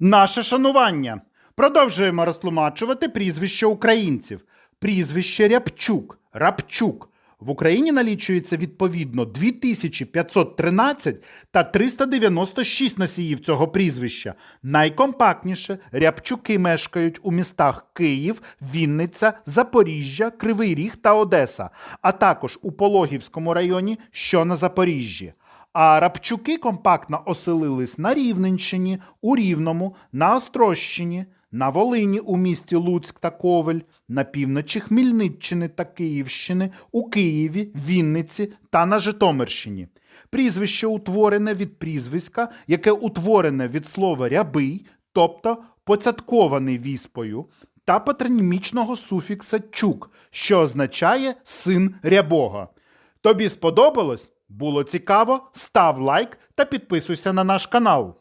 Наше шанування. Продовжуємо розтлумачувати прізвище українців. Прізвище Рябчук, Рапчук. В Україні налічується відповідно 2513 та 396 носіїв цього прізвища. Найкомпактніше рябчуки мешкають у містах Київ, Вінниця, Запоріжжя, Кривий Ріг та Одеса, а також у Пологівському районі, що на Запоріжжі. А рапчуки компактно оселились на Рівненщині, у Рівному, на Острощині, на Волині у місті Луцьк та Ковель, на півночі Хмельниччини та Київщини, у Києві, Вінниці та на Житомирщині. Прізвище утворене від прізвиська, яке утворене від слова рябий, тобто поцяткований віспою, та патронімічного суфікса чук, що означає син рябога. Тобі сподобалось? Було цікаво? Став лайк та підписуйся на наш канал.